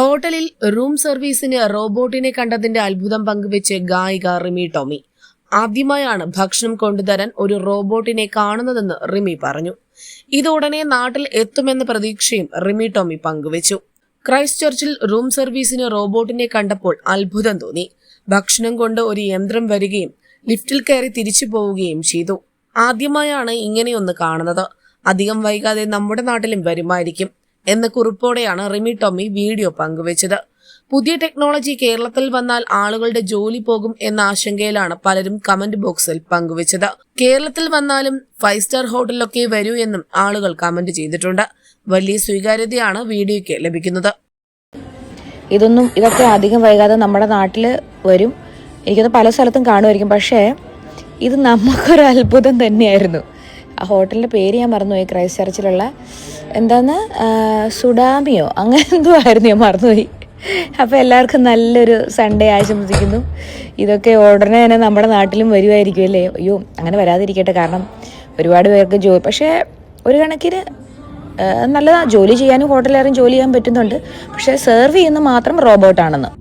ഹോട്ടലിൽ റൂം സർവീസിന് റോബോട്ടിനെ കണ്ടതിന്റെ അത്ഭുതം പങ്കുവെച്ച് ഗായിക റിമി ടോമി. ആദ്യമായാണ് ഭക്ഷണം കൊണ്ടുതരാൻ ഒരു റോബോട്ടിനെ കാണുന്നതെന്ന് റിമി പറഞ്ഞു. ഇതുടനെ നാട്ടിൽ എത്തുമെന്ന പ്രതീക്ഷയും റിമി ടോമി പങ്കുവച്ചു. ക്രൈസ്റ്റ് ചർച്ചിൽ റൂം സർവീസിന് റോബോട്ടിനെ കണ്ടപ്പോൾ അത്ഭുതം തോന്നി. ഭക്ഷണം കൊണ്ട് ഒരു യന്ത്രം വരികയും ലിഫ്റ്റിൽ കയറി തിരിച്ചു പോവുകയും ചെയ്തു. ആദ്യമായാണ് ഇങ്ങനെയൊന്ന് കാണുന്നത്. അധികം വൈകാതെ നമ്മുടെ നാട്ടിലും വരുമായിരിക്കും. എന്ന കുറിപ്പോടെയാണ് റിമി ടോമി വീഡിയോ പങ്കുവച്ചത്. പുതിയ ടെക്നോളജി കേരളത്തിൽ വന്നാൽ ആളുകളുടെ ജോലി പോകും എന്ന ആശങ്കയിലാണ് പലരും കമന്റ് ബോക്സിൽ പങ്കുവച്ചത്. കേരളത്തിൽ വന്നാലും ഫൈവ് സ്റ്റാർ ഹോട്ടലിലൊക്കെ വരൂ എന്നും ആളുകൾ കമന്റ് ചെയ്തിട്ടുണ്ട്. വലിയ സ്വീകാര്യതയാണ് വീഡിയോയ്ക്ക് ലഭിക്കുന്നത്. ഇതൊന്നും ഇതൊക്കെ അധികം വൈകാതെ നമ്മുടെ നാട്ടിൽ വരും. എനിക്കത് പല സ്ഥലത്തും കാണുമായിരിക്കും. പക്ഷേ ഇത് നമുക്കൊരു അത്ഭുതം തന്നെയായിരുന്നു. ആ ഹോട്ടലിന്റെ പേര് ഞാൻ മറന്നുപോയി. ക്രൈസ്റ്റ് ചർച്ചിലുള്ള എന്താന്ന് സുഡാമിയോ? അങ്ങനെ എന്തോ ആയിരുന്നു ഞാൻ മറന്നുപോയി. അപ്പോൾ എല്ലാവർക്കും നല്ലൊരു സൺഡേ ആശംസിക്കുന്നു. ഇതൊക്കെ ഉടനെ തന്നെ നമ്മുടെ നാട്ടിലും വരുമായിരിക്കും അല്ലേ? അയ്യോ അങ്ങനെ വരാതിരിക്കട്ടെ. കാരണം ഒരുപാട് പേർക്ക് ജോ പക്ഷേ ഒരു കണക്കിന് നല്ലതാണ് നല്ലതാ. ജോലി ചെയ്യാനും ഹോട്ടലുകാരും ജോലി ചെയ്യാൻ പറ്റുന്നുണ്ട്. പക്ഷേ സെർവ് ചെയ്യുന്ന മാത്രം റോബോട്ടാണെന്ന്